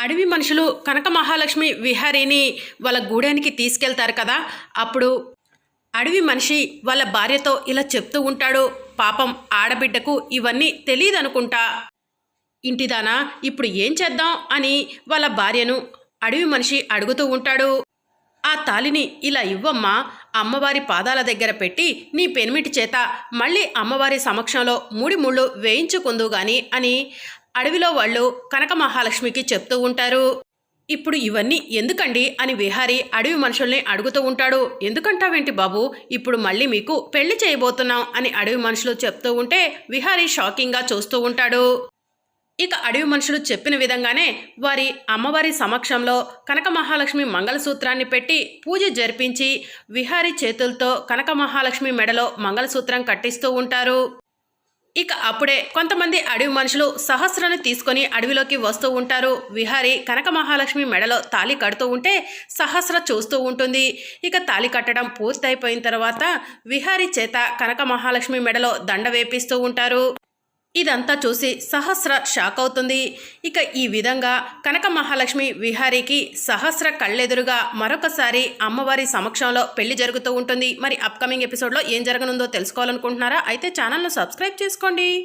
అడవి మనుషులు కనక మహాలక్ష్మి విహారీని వాళ్ళ గూడానికి తీసుకెళ్తారు కదా అప్పుడు అడవి మనిషి వాళ్ళ భార్యతో ఇలా చెప్తూ ఉంటాడు పాపం ఆడబిడ్డకు ఇవన్నీ తెలియదనుకుంటా ఇంటిదానా? ఇప్పుడు ఏం చేద్దాం? అని వాళ్ళ భార్యను అడవి మనిషి అడుగుతూ ఉంటాడు. ఆ తాలిని ఇలా ఇవ్వమ్మా. అమ్మవారి పాదాల దగ్గర పెట్టి నీ పెనిమిటి చేత మళ్ళీ అమ్మవారి సమక్షంలో మూడి ముళ్ళు వేయించుకుందు గాని అని అడవిలో వాళ్ళు కనక మహాలక్ష్మికి చెప్తూ ఉంటారు. ఇప్పుడు ఇవన్నీ ఎందుకండి అని విహారి అడవి మనుషుల్ని అడుగుతూ ఉంటాడు. ఎందుకంటావేంటి బాబు? ఇప్పుడు మళ్ళీ మీకు పెళ్ళి చేయబోతున్నాం అని అడవి మనుషులు చెప్తూ ఉంటే విహారి షాకింగ్గా చూస్తూ ఉంటాడు. ఇక అడవి మనుషులు చెప్పిన విధంగానే వారి అమ్మవారి సమక్షంలో కనక మహాలక్ష్మి మంగళసూత్రాన్ని పెట్టి పూజ జరిపించి విహారీ చేతులతో కనక మహాలక్ష్మి మెడలో మంగళసూత్రం కట్టిస్తూ ఉంటారు. ఇక అప్పుడే కొంతమంది అడవి మనుషులు సహస్రను తీసుకొని అడవిలోకి వస్తూ ఉంటారు. విహారి కనక మహాలక్ష్మి మెడలో తాళి కడుతూ ఉంటే సహస్ర చూస్తూ ఉంటుంది. ఇక తాళి కట్టడం పూర్తయిపోయిన తర్వాత విహారి చేత కనక మహాలక్ష్మి మెడలో దండ వేపిస్తూ ఉంటారు. ఇదంతా చూసి సహస్ర షాక్ అవుతుంది. ఇక ఈ విధంగా కనక మహాలక్ష్మి విహారీకి సహస్ర కళ్ళెదురుగా మరొకసారి అమ్మవారి సమక్షంలో పెళ్ళి జరుగుతూ ఉంటుంది. మరి అప్కమింగ్ ఎపిసోడ్లో ఏం జరగనుందో తెలుసుకోవాలనుకుంటున్నారా? అయితే ఛానల్ను సబ్స్క్రైబ్ చేసుకోండి.